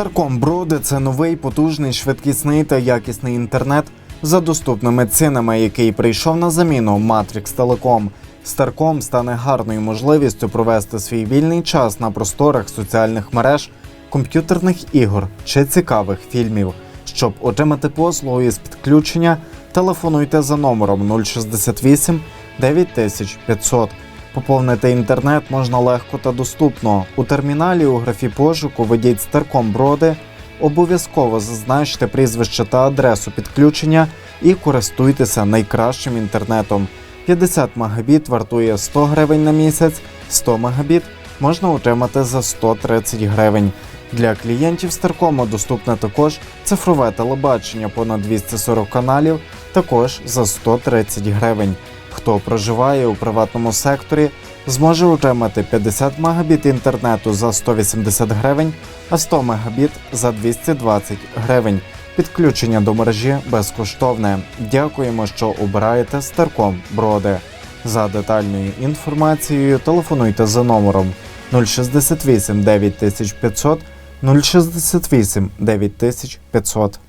Старком Броди це новий, потужний, швидкісний та якісний інтернет за доступними цінами, який прийшов на заміну Matrix Telecom. Старком стане гарною можливістю провести свій вільний час на просторах соціальних мереж, комп'ютерних ігор чи цікавих фільмів. Щоб отримати послугу із підключення, телефонуйте за номером 068 9500. Поповнити інтернет можна легко та доступно. У терміналі у графі пошуку введіть Старком Броди, обов'язково зазначте прізвище та адресу підключення і користуйтеся найкращим інтернетом. 50 Мбіт вартує 100 гривень на місяць, 100 Мбіт можна отримати за 130 гривень. Для клієнтів Старкому доступне також цифрове телебачення понад 240 каналів, також за 130 гривень. Хто проживає у приватному секторі, зможе отримати 50 Мбіт інтернету за 180 гривень, а 100 Мбіт за 220 гривень. Підключення до мережі безкоштовне. Дякуємо, що обираєте Старком Броди. За детальною інформацією телефонуйте за номером 068 9500 068 9500.